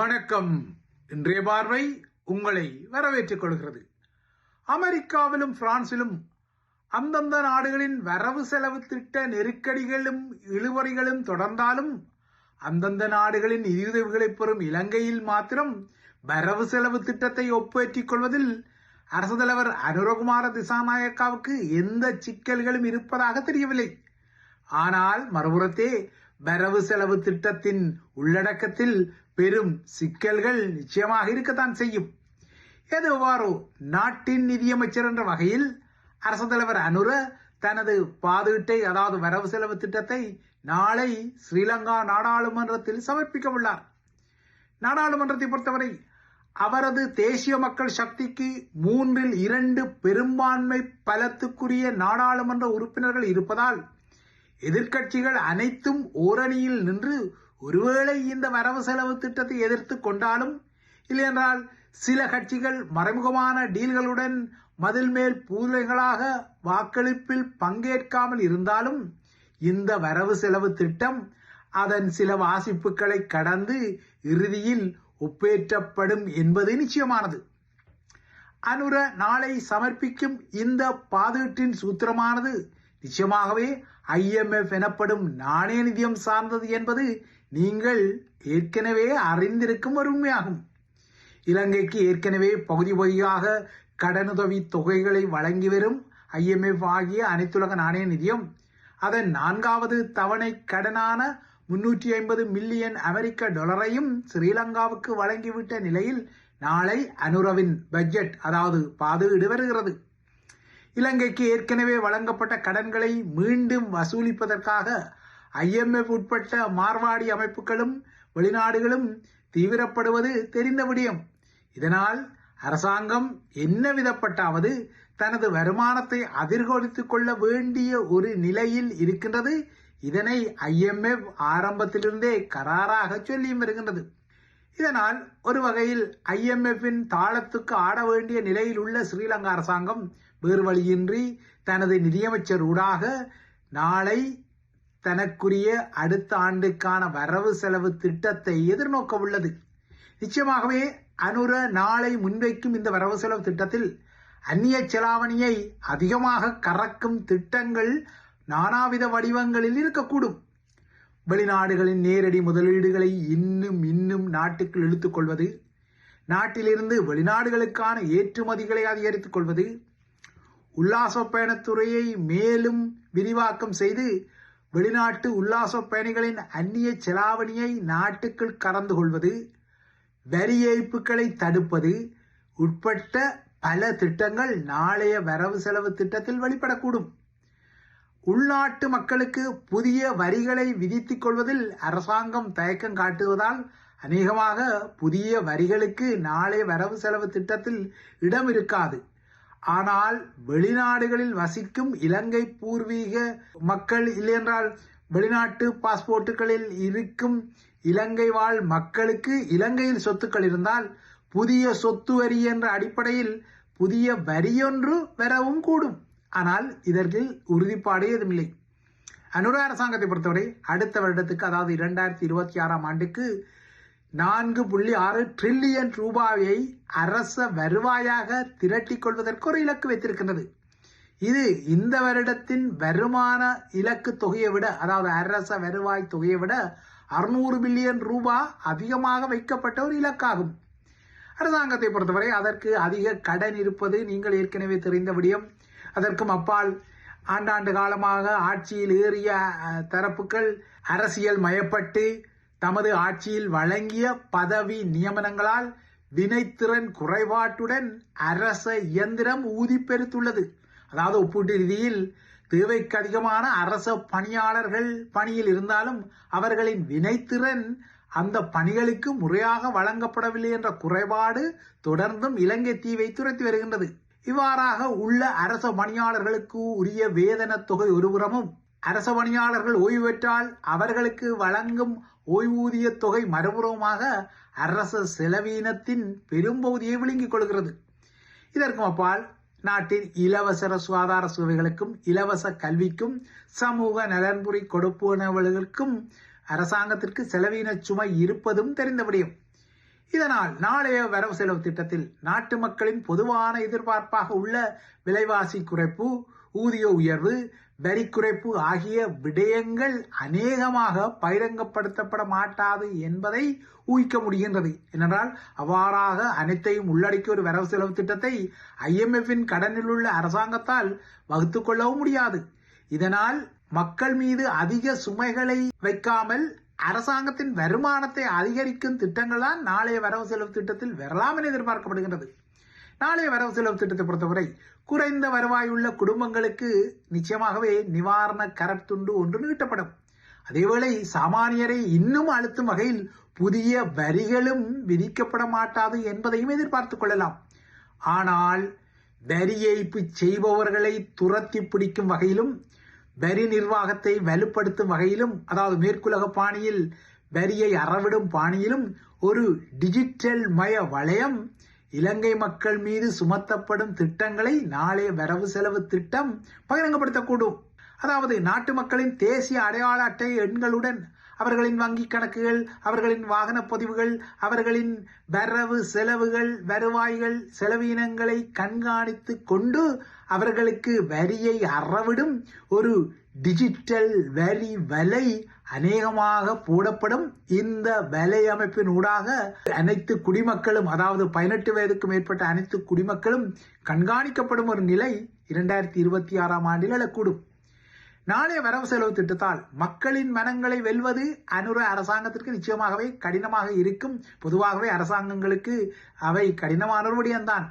வணக்கம். இன்றைய பார்வை உங்களை வரவேற்றுக் கொள்கிறது. அமெரிக்காவிலும் பிரான்சிலும் அந்தந்த நாடுகளின் வரவு செலவு திட்ட நெருக்கடிகளும் இழுவறிகளும் தொடர்ந்தாலும் அந்தந்த நாடுகளின் நிதியுதவிகளை பெறும் இலங்கையில் மாத்திரம் வரவு செலவு திட்டத்தை ஒப்பேற்றிக் கொள்வதில் அரசு தலைவர் அனுரகுமார திசாநாயக்காவுக்கு எந்த சிக்கல்களும் இருப்பதாக தெரியவில்லை. ஆனால் மறுபுறத்தே வரவு செலவு திட்டத்தின் உள்ளடக்கத்தில் பெரும் சிக்கல்கள் நிச்சயமாக இருக்கத்தான் செய்யும். எதுவாறோ நாட்டின் நிதியமைச்சர் என்ற வகையில் அரசு தலைவர் அனுர தனது பாதுகிட்டை அதாவது வரவு செலவு திட்டத்தை நாளை ஸ்ரீலங்கா நாடாளுமன்றத்தில் சமர்ப்பிக்க உள்ளார். நாடாளுமன்றத்தை பொறுத்தவரை அவரது தேசிய மக்கள் சக்திக்கு மூன்றில் இரண்டு பெரும்பான்மை பலத்துக்குரிய நாடாளுமன்ற உறுப்பினர்கள் இருப்பதால் எதிர்க்கட்சிகள் அனைத்தும் ஓரணியில் நின்று ஒருவேளை இந்த வரவு செலவு திட்டத்தை எதிர்த்து கொண்டாலும் இல்லையென்றால் சில கட்சிகள் மறைமுகமான டீல்களுடன் மதில் மேல் பூலைகளாக வாக்களிப்பில் பங்கேற்காமல் இருந்தாலும் இந்த வரவு செலவு திட்டம் அதன் சில வாசிப்புகளை கடந்து இறுதியில் ஒப்பேற்றப்படும் என்பது நிச்சயமானது. அனுர நாளை சமர்ப்பிக்கும் இந்த பாதீட்டின் சூத்திரமானது நிச்சயமாகவே ஐஎம்எஃப் எனப்படும் நாணய நிதியம் சார்ந்தது என்பது நீங்கள் ஏற்கனவே அறிந்திருக்கும் ஒரு உண்மையாகும். இலங்கைக்கு ஏற்கனவே பகுதி பகுதியாக கடனுதவி தொகைகளை வழங்கி வரும் ஐஎம்எஃப் ஆகிய அனைத்துலக நாணய நிதியம் அதன் நான்காவது தவணை கடனான முன்னூற்றி ஐம்பது மில்லியன் அமெரிக்க டாலரையும் ஸ்ரீலங்காவுக்கு வழங்கிவிட்ட நிலையில் நாளை அனுரவின் பட்ஜெட் அதாவது பாதுகிடு வருகிறது இலங்கைக்கு ஏற்கனவே வழங்கப்பட்ட கடன்களை மீண்டும் வசூலிப்பதற்காக ஐஎம்எஃப் உட்பட்ட மார்வாடி அமைப்புகளும் வெளிநாடுகளும் தீவிரப்படுவது தெரிந்த விடயம். இதனால் அரசாங்கம் என்ன விதப்பட்டாவது தனது வருமானத்தை அதிர்கொடுத்துக் கொள்ள வேண்டிய ஒரு நிலையில் இருக்கின்றது. இதனை ஐஎம்எஃப் ஆரம்பத்திலிருந்தே கராராக சொல்லியும் வருகின்றது. இதனால் ஒரு வகையில் ஐஎம்எஃப்பின் தாளத்துக்கு ஆட வேண்டிய நிலையில் உள்ள ஸ்ரீலங்கா அரசாங்கம் வேறு வழியின்றி தனது நிதியமைச்சர் ஊடாக நாளை தனக்குரிய அடுத்த ஆண்டுக்கான வரவு செலவு திட்டத்தை எதிர்நோக்க உள்ளது. நிச்சயமாகவே அனுர நாளை முன்வைக்கும் இந்த வரவு செலவு திட்டத்தில் அந்நிய செலாவணியை அதிகமாக கறக்கும் திட்டங்கள் நானாவித வடிவங்களில் இருக்கக்கூடும். வெளிநாடுகளின் நேரடி முதலீடுகளை இன்னும் இன்னும் நாட்டுக்குள் இழுத்துக் கொள்வது நாட்டிலிருந்து வெளிநாடுகளுக்கான ஏற்றுமதிகளை அதிகரித்துக் கொள்வது உல்லாச பயணத்துறையை மேலும் விரிவாக்கம் செய்து வெளிநாட்டு உல்லாச பயணிகளின் அந்நிய செலாவணியை நாட்டுக்குள் கறந்து கொள்வது வரி ஏய்ப்புகளை தடுப்பது உட்பட்ட பல திட்டங்கள் நாளைய வரவு செலவு திட்டத்தில் வெளிப்படக்கூடும். உள்நாட்டு மக்களுக்கு புதிய வரிகளை விதித்துக் கொள்வதில் அரசாங்கம் தயக்கம் காட்டுவதால் அநேகமாக புதிய வரிகளுக்கு நாளை வரவு செலவு திட்டத்தில் இடம் இருக்காது. ஆனால் வெளிநாடுகளில் வசிக்கும் இலங்கை பூர்வீக மக்கள் இல்லையென்றால் வெளிநாட்டு பாஸ்போர்ட்டுகளில் இருக்கும் இலங்கை வாழ் மக்களுக்கு இலங்கையில் சொத்துக்கள் இருந்தால் புதிய சொத்து வரி என்ற அடிப்படையில் புதிய வரியொன்று வரவும் கூடும். ஆனால் இதற்கு உறுதிப்பாடு எதுவுமில்லை. அனுர அரசாங்கத்தை பொறுத்தவரை அடுத்த வருடத்துக்கு அதாவது இரண்டாயிரத்தி இருபத்தி ஆறாம் ஆண்டுக்கு நான்கு புள்ளி ஆறு ட்ரில்லியன் ரூபாயை அரச வருவாயாக திரட்டிக் கொள்வதற்கு ஒரு இலக்கு வைத்திருக்கின்றது. இது இந்த வருடத்தின் வருமான இலக்கு தொகையை விட அதாவது அரச வருவாய் தொகையை விட அறுநூறு பில்லியன் ரூபாய் அதிகமாக வைக்கப்பட்ட ஒரு இலக்காகும். அரசாங்கத்தை பொறுத்தவரை அதற்கு அதிக கடன் இருப்பது நீங்கள் ஏற்கனவே தெரிந்த விடயம். அதற்கும் அப்பால் ஆண்டாண்டு காலமாக ஆட்சியில் ஏறிய தரப்புகள் அரசியல் மயப்பட்டு தமது ஆட்சியில் வழங்கிய பதவி நியமனங்களால் வினைத்திறன் குறைபாட்டுடன் அரச இயந்திரம் ஊதி பெருத்துள்ளது. அதாவது ஒப்பீட்டு ரீதியில் தேவைக்கு அதிகமான அரச பணியாளர்கள் பணியில் இருந்தாலும் அவர்களின் வினைத்திறன் அந்த பணிகளுக்கு முறையாக வழங்கப்படவில்லை என்ற குறைபாடு தொடர்ந்தும் இலங்கை தீவை துரத்தி வருகின்றது. இவ்வாறாக உள்ள அரச பணியாளர்களுக்கு உரிய வேதன தொகை ஒருபுறமும் அரச பணியாளர்கள் ஓய்வு பெற்றால் அவர்களுக்கு வழங்கும் ஓய்வூதிய தொகை மறுபுறமாக அரச செலவீனத்தின் பெரும்பகுதியை விழுங்கிக் கொள்கிறது. இதற்கும் அப்பால் நாட்டின் இலவச சுகாதார சேவைகளுக்கும் இலவச கல்விக்கும் சமூக நலன்புரி கொடுப்பனவர்களுக்கும் அரசாங்கத்திற்கு செலவின சுமை இருப்பதும் தெரிந்தபடியும் இதனால் நாளைய வரவு செலவு திட்டத்தில் நாட்டு மக்களின் பொதுவான எதிர்பார்ப்பாக உள்ள விலைவாசி குறைப்பு ஊதிய உயர்வு வரி குறைப்பு ஆகிய விடயங்கள் அநேகமாக பகிரங்கப்படுத்தப்பட மாட்டாது என்பதை ஊகிக்க முடிகின்றது. ஏனென்றால் அவ்வாறாக அனைத்தையும் உள்ளடக்கிய ஒரு வரவு செலவு திட்டத்தை ஐஎம்எஃபின் கடனில் உள்ள அரசாங்கத்தால் வகுத்துக் கொள்ளவும் முடியாது. இதனால் மக்கள் மீது அதிக சுமைகளை வைக்காமல் அரசாங்கத்தின் வருமானத்தை அதிகரிக்கும் திட்டங்கள் தான் நாளைய வரவு செலவு திட்டத்தில் வரலாம் என எதிர்பார்க்கப்படுகின்றது. நாளைய வரவு செலவு திட்டத்தை பொறுத்தவரை குறைந்த வருவாய் உள்ள குடும்பங்களுக்கு நிச்சயமாகவே நிவாரண கரத்துண்டு ஒன்று நீட்டப்படும். அதேவேளை சாமானியரை இன்னும் அழுத்தும் வகையில் புதிய வரிகளும் விதிக்கப்பட மாட்டாது என்பதையும் எதிர்பார்த்துக் கொள்ளலாம். ஆனால் வரி ஏய்ப்பு செய்பவர்களை துரத்தி பிடிக்கும் வகையிலும் வரி நிர்வாகத்தை வலுப்படுத்தும் வகையிலும் அதாவது மேற்குலக பாணியில் வரியை அறவிடும் பாணியிலும் ஒரு டிஜிட்டல் மய வளையம் இலங்கை மக்கள் மீது சுமத்தப்படும் திட்டங்களை நாளைய வரவு செலவு திட்டம் பகிரங்கப்படுத்தக்கூடும். அதாவது நாட்டு மக்களின் தேசிய அடையாள அட்டை எண்களுடன் அவர்களின் வங்கி கணக்குகள் அவர்களின் வாகன பதிவுகள் அவர்களின் வரவு செலவுகள் வருவாய்கள் செலவினங்களை கண்காணித்து கொண்டு அவர்களுக்கு வரியை அறவிடும். ஒரு டிஜிட்டல் வரி வலை அநேகமாக போடப்படும். இந்த வலை அமைப்பின் ஊடாக அனைத்து குடிமக்களும் அதாவது பதினெட்டு வயதுக்கு மேற்பட்ட அனைத்து குடிமக்களும் கண்காணிக்கப்படும் ஒரு நிலை இரண்டாயிரத்தி இருபத்தி ஆறாம் ஆண்டில் எழக்கூடும். நாளைய வரவு செலவு திட்டத்தால் மக்களின் மனங்களை வெல்வது அனுர அரசாங்கத்திற்கு நிச்சயமாகவே கடினமாக இருக்கும். பொதுவாகவே அரசாங்கங்களுக்கு அவை கடினமான தான் விடயம்தான்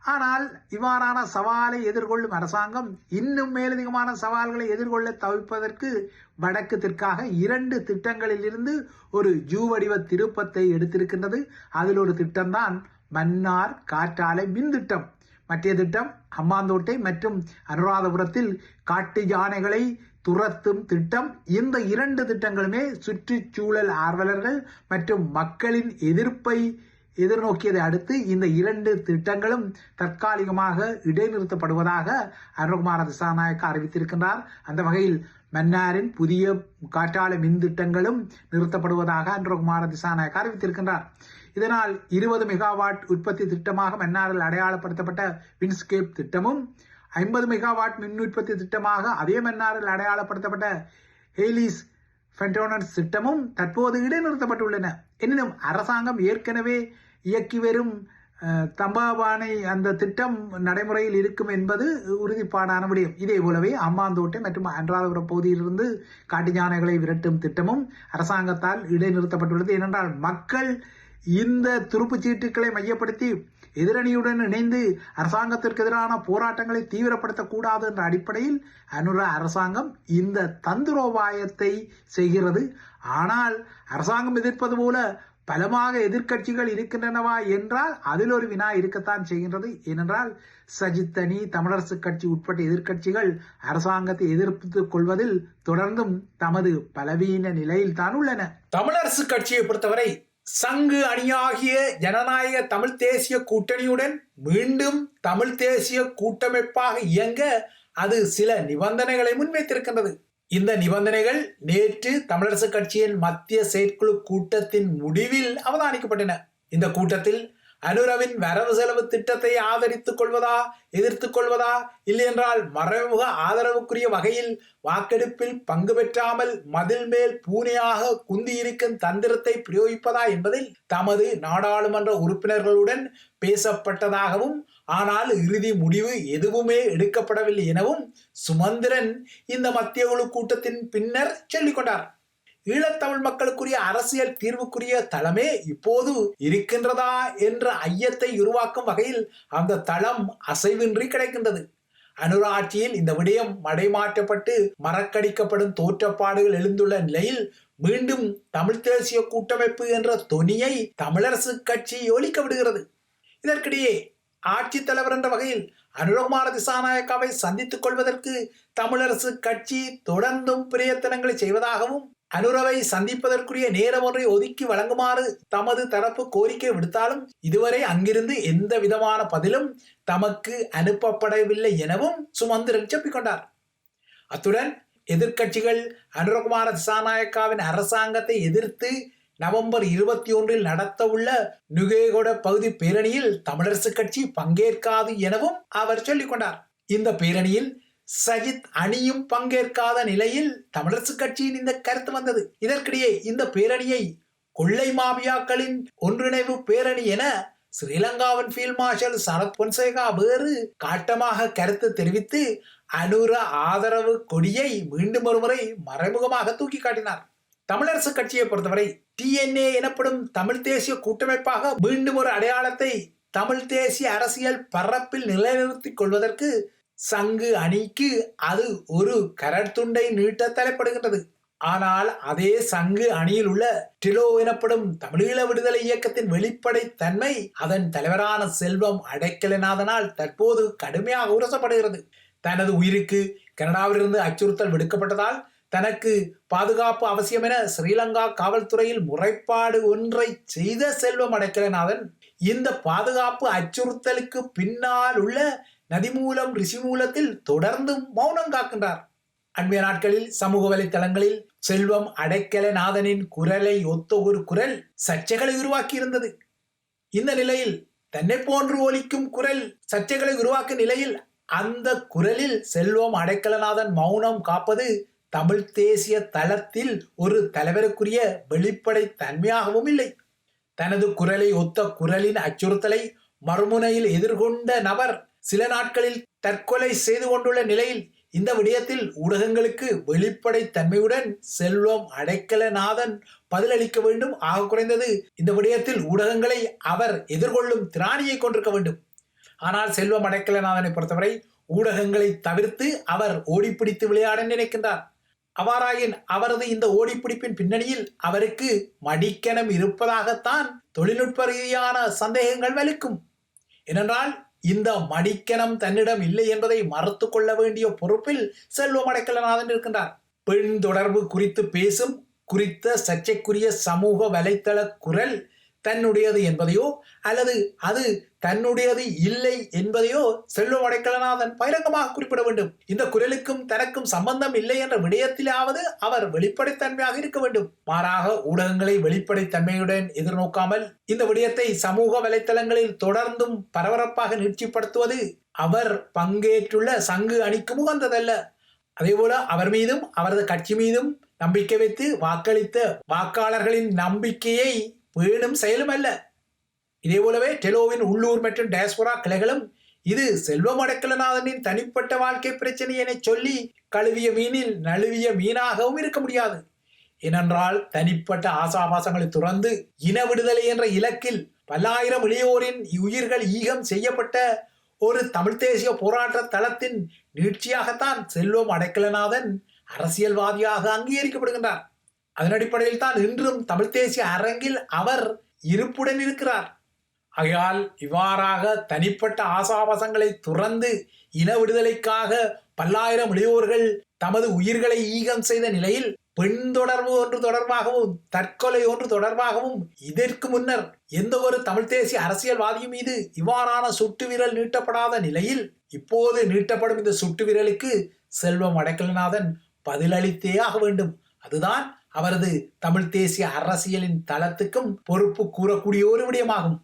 ஆனால் இவ்வாறான சவாலை எதிர்கொள்ளும் அரசாங்கம் இன்னும் மேலதிகமான சவால்களை எதிர்கொள்ள தவிர்ப்பதற்கு வடக்கு தெற்காக இரண்டு திட்டங்களில் இருந்து ஒரு ஜூவடிவ திருப்பத்தை எடுத்திருக்கின்றது. அதில் ஒரு திட்டம்தான் மன்னார் காற்றாலை மின் திட்டம். மற்ற திட்டம் அம்மாந்தோட்டை மற்றும் அனுராதபுரத்தில் காட்டு யானைகளை துரத்தும் திட்டம். இந்த இரண்டு திட்டங்களுமே சுற்றுச்சூழல் ஆர்வலர்கள் மற்றும் மக்களின் எதிர்ப்பை எதிர்நோக்கியதை அடுத்து இந்த இரண்டு திட்டங்களும் தற்காலிகமாக இடைநிறுத்தப்படுவதாக அருண்குமார திசாநாயக்க அறிவித்திருக்கின்றார். அந்த வகையில் மன்னாரின் புதிய காற்றாலை மின் திட்டங்களும் நிறுத்தப்படுவதாக அன்றகுமார திசாநாயக்க அறிவித்திருக்கின்றார். இதனால் இருபது மெகாவாட் உற்பத்தி திட்டமாக மன்னாரில் அடையாளப்படுத்தப்பட்ட வின்ஸ்கேப் திட்டமும் ஐம்பது மெகாவாட் மின் உற்பத்தி திட்டமாக அதே மன்னாரில் அடையாளப்படுத்தப்பட்ட ஹெய்லிஸ் ஃபென்டோனன்ஸ் திட்டமும் தற்போது இடைநிறுத்தப்பட்டுள்ளன. எனினும் அரசாங்கம் ஏற்கனவே இயக்கி வரும் தம்பாபானை அந்த திட்டம் நடைமுறையில் இருக்கும் என்பது உறுதிப்பாடான விடயம். இதே போலவே அம்மாந்தோட்டை மற்றும் அன்றாதபுரம் பகுதியிலிருந்து காட்டு யானைகளை விரட்டும் திட்டமும் அரசாங்கத்தால் இடைநிறுத்தப்பட்டுள்ளது. ஏனென்றால் மக்கள் இந்த துருப்புச் சீட்டுக்களை மையப்படுத்தி எதிரணியுடன் இணைந்து அரசாங்கத்திற்கு எதிரான போராட்டங்களை தீவிரப்படுத்தக்கூடாது என்ற அடிப்படையில் அனுர அரசாங்கம் இந்த தந்திரோபாயத்தை செய்கிறது. ஆனால் அரசாங்கம் எதிர்ப்பது போல பலமாக எதிர்க்கட்சிகள் இருக்கின்றனவா என்றால் அதில் ஒரு வினா இருக்கத்தான் செய்கின்றது. ஏனென்றால் சஜித் அணி தமிழரசு கட்சி உட்பட்ட எதிர்க்கட்சிகள் அரசாங்கத்தை எதிர்த்து கொள்வதில் தொடர்ந்தும் தமது பலவீன நிலையில் தான் உள்ளன. தமிழரசு கட்சியை பொறுத்தவரை சங்கு அணியாகிய ஜனநாயக தமிழ் தேசிய கூட்டணியுடன் மீண்டும் தமிழ் தேசிய கூட்டமைப்பாக இயங்க அது சில நிபந்தனைகளை முன்வைத்திருக்கின்றது. இந்த நிபந்தனைகள் நேற்று தமிழரசு கட்சியின் மத்திய செயற்குழு கூட்டத்தின் முடிவில் அவதானிக்கப்பட்டன. இந்த கூட்டத்தில் அனுரவின் வரவு செலவு திட்டத்தை ஆதரித்துக் கொள்வதா எதிர்த்துக் கொள்வதா? இல்லையென்றால் மறைமுக ஆதரவுக்குரிய வகையில் வாக்கெடுப்பில் பங்கு பெற்றாமல் மதில் மேல் பூனையாக குந்தியிருக்கும் தந்திரத்தை பிரயோகிப்பதா என்பதில் தமது நாடாளுமன்ற உறுப்பினர்களுடன் பேசப்பட்டதாகவும் ஆனால் இறுதி முடிவு எதுவுமே எடுக்கப்படவில்லை எனவும் சுமந்திரன் இந்த மத்திய குழு கூட்டத்தின் பின்னர் சொல்லிக்கொண்டார். ஈழத்தமிழ் மக்களுக்குரிய அரசியல் தீர்வுக்குரிய தளமே இப்போது இருக்கின்றதா என்ற ஐயத்தை உருவாக்கும் வகையில் அந்த தளம் அசைவின்றி கிடைக்கின்றது. அனுராட்சியில் இந்த விடயம் மடைமாற்றப்பட்டு மறக்கடிக்கப்படும் தோற்றப்பாடுகள் எழுந்துள்ள நிலையில் மீண்டும் தமிழ் தேசிய கூட்டமைப்பு என்ற தொனியை தமிழரசு கட்சி ஒலிக்க விடுகிறது. இதற்கிடையே ஆட்சித் தலைவர் என்ற வகையில் அனுரகுமார திசாநாயக்காவை சந்தித்துக் கொள்வதற்கு தமிழரசு கட்சி தொடர்ந்தும் பிரயத்தனங்களை செய்வதாகவும் அனுரவை சந்திப்பதற்குரிய நேரம் ஒன்றை ஒதுக்கி வழங்குமாறு தமது தரப்பு கோரிக்கை விடுத்தாலும் இதுவரை அங்கிருந்து எந்த விதமான பதிலும் தமக்கு அனுப்பப்படவில்லை எனவும் சுமந்திரன் செப்பிக்கொண்டார். அத்துடன் எதிர்க்கட்சிகள் அனுரகுமார திசாநாயக்காவின் அரசாங்கத்தை எதிர்த்து நவம்பர் இருபத்தி ஒன்றில் நடத்தவுள்ள நுகேகொட பகுதி பேரணியில் தமிழரசுக் கட்சி பங்கேற்காது எனவும் அவர் சொல்லிக்கொண்டார். இந்த பேரணியில் சஜித் அணியும் பங்கேற்காத நிலையில் தமிழரசுக் கட்சியின் இந்த கருத்து வந்தது. இதற்கிடையே இந்த பேரணியை கொள்ளை மாபியாக்களின் ஒன்றிணைவு பேரணி என ஸ்ரீலங்காவின் ஃபீல்ட் மார்ஷல் சரத் பொன்சேகா வேறு காட்டமாக கருத்து தெரிவித்து அனுர ஆதரவு கொடியை மீண்டும் ஒருமுறை மறைமுகமாக தூக்கி காட்டினார். தமிழரசு கட்சியை பொறுத்தவரை டிஎன்ஏ எனப்படும் தமிழ் தேசிய கூட்டமைப்பாக மீண்டும் ஒரு அடையாளத்தை தமிழ் தேசிய அரசியல் பரப்பில் நிலைநிறுத்திக் கொள்வதற்கு சங்கு அணிக்கு அது ஒரு கரத்துண்டை நீட்ட தலைப்படுகின்றது. ஆனால் அதே சங்கு அணியில் உள்ள டிலோ எனப்படும் தமிழீழ விடுதலை இயக்கத்தின் வெளிப்படை தன்மை அதன் தலைவரான செல்வம் அடைக்கலநாதனால் தற்போது கடுமையாக உரசப்படுகிறது. தனது உயிருக்கு கனடாவிலிருந்து அச்சுறுத்தல் விடுக்கப்பட்டதால் தனக்கு பாதுகாப்பு அவசியம் என ஸ்ரீலங்கா காவல்துறையில் முறைப்பாடு ஒன்றை செய்த செல்வம் அடைக்கலநாதன் இந்த பாதுகாப்பு அச்சுறுத்தலுக்கு பின்னால் உள்ள நதிமூலம் ரிஷிமூலத்தில் தொடர்ந்தும் மௌனம் காக்கின்றார். அண்மைய நாட்களில் சமூக வலைத்தளங்களில் செல்வம் அடைக்கலநாதனின் குரலை ஒத்த ஒரு குரல் சர்ச்சைகளை உருவாக்கி இருந்தது இந்த நிலையில் தன்னை போன்று ஒலிக்கும் குரல் சர்ச்சைகளை உருவாக்கும் நிலையில் அந்த குரலில் செல்வம் அடைக்கலநாதன் மௌனம் காப்பது தமிழ் தேசிய தளத்தில் ஒரு தலைவருக்குரிய வெளிப்படை தன்மையாகவும் இல்லை. தனது குரலை ஒத்த குரலின் அச்சுறுத்தலை மறுமுனையில் எதிர்கொண்ட நபர் சில நாட்களில் தற்கொலை செய்து கொண்டுள்ள நிலையில் இந்த விடயத்தில் ஊடகங்களுக்கு வெளிப்படை தன்மையுடன் செல்வம் அடைக்கலநாதன் பதிலளிக்க வேண்டும். ஆக குறைந்தது இந்த விடயத்தில் ஊடகங்களை அவர் எதிர்கொள்ளும் திராணியை கொண்டிருக்க வேண்டும். ஆனால் செல்வம் அடைக்கலநாதனை பொறுத்தவரை ஊடகங்களை தவிர்த்து அவர் ஓடிப்பிடித்து விளையாட நினைக்கின்றார். அவ்வாறாயின் அவரது இந்த ஓடிப்பிடிப்பின் பின்னணியில் அவருக்கு மடிக்கணம் இருப்பதாகத்தான் தொழில்நுட்ப ரீதியான சந்தேகங்கள் வலுக்கும். ஏனென்றால் இந்த மடிக்கணம் தன்னிடம் இல்லை என்பதை மறுத்து கொள்ள வேண்டிய பொறுப்பில் செல்வம் அடைக்கலநாதன் இருக்கின்றார். பெண் தொடர்பு குறித்து பேசும் குறித்த சர்ச்சைக்குரிய சமூக வலைத்தள குரல் தன்னுடையது என்பதையோ அல்லது அது தன்னுடையது இல்லை என்பதையோ செல்வம் அடைக்கலநாதன் பகிரங்கமாக குறிப்பிட வேண்டும். இந்த குரலுக்கும் தனக்கும் சம்பந்தம் இல்லை என்ற விடயத்திலாவது அவர் வெளிப்படைத்தன்மையாக இருக்க வேண்டும். மாறாக ஊடகங்களை வெளிப்படைத்தன்மையுடன் எதிர்நோக்காமல் இந்த விடயத்தை சமூக வலைத்தளங்களில் தொடர்ந்தும் பரபரப்பாக நிகழ்ச்சிப்படுத்துவது அவர் பங்கேற்றுள்ள சங்கு அணிக்கு உகந்ததல்ல. அதேபோல அவர் மீதும் அவரது கட்சி மீதும் நம்பிக்கை வைத்து வாக்களித்த வாக்காளர்களின் நம்பிக்கையை வேணும் செயலும் அல்ல இதே போலவே டெலோவின் உள்ளூர் மற்றும் டேஸ்போரா கிளைகளும் இது செல்வம் அடக்கலநாதனின் தனிப்பட்ட வாழ்க்கை பிரச்சனை என சொல்லி கழுவிய மீனில் நழுவிய மீனாகவும் இருக்க முடியாது. ஏனென்றால் தனிப்பட்ட ஆசாபாசங்களை துறந்து இன விடுதலை என்ற இலக்கில் பல்லாயிரம் இளையோரின் உயிர்கள் ஈகம் செய்யப்பட்ட ஒரு தமிழ் தேசிய போராட்ட தளத்தின் நீட்சியாகத்தான் செல்வம் அடைக்கலநாதன் அரசியல்வாதியாக அங்கீகரிக்கப்படுகின்றார். அதன் அடிப்படையில் தான் இன்றும் தமிழ் தேசிய அரங்கில் அவர் இருப்புடன் இருக்கிறார். ஆகையால் இவ்வாறாக தனிப்பட்ட ஆசாபாசங்களை துறந்து இன விடுதலைக்காக பல்லாயிரம் இளையோர்கள் தமது உயிர்களை ஈகம் செய்த நிலையில் பெண் தொடர்பு ஒன்று தொடர்பாகவும் தற்கொலை ஒன்று தொடர்பாகவும் இதற்கு முன்னர் எந்த ஒரு தமிழ் தேசிய அரசியல்வாதியும் மீது இவ்வாறான சுட்டு விரல் நீட்டப்படாத நிலையில் இப்போது நீட்டப்படும் இந்த சுட்டு விரலுக்கு செல்வம் அடைக்கலநாதன் பதிலளித்தே ஆக வேண்டும். அதுதான் அவரது தமிழ் தேசிய அரசியலின் தளத்துக்கும் பொறுப்பு கூறக்கூடிய ஒரு விடயமாகும்.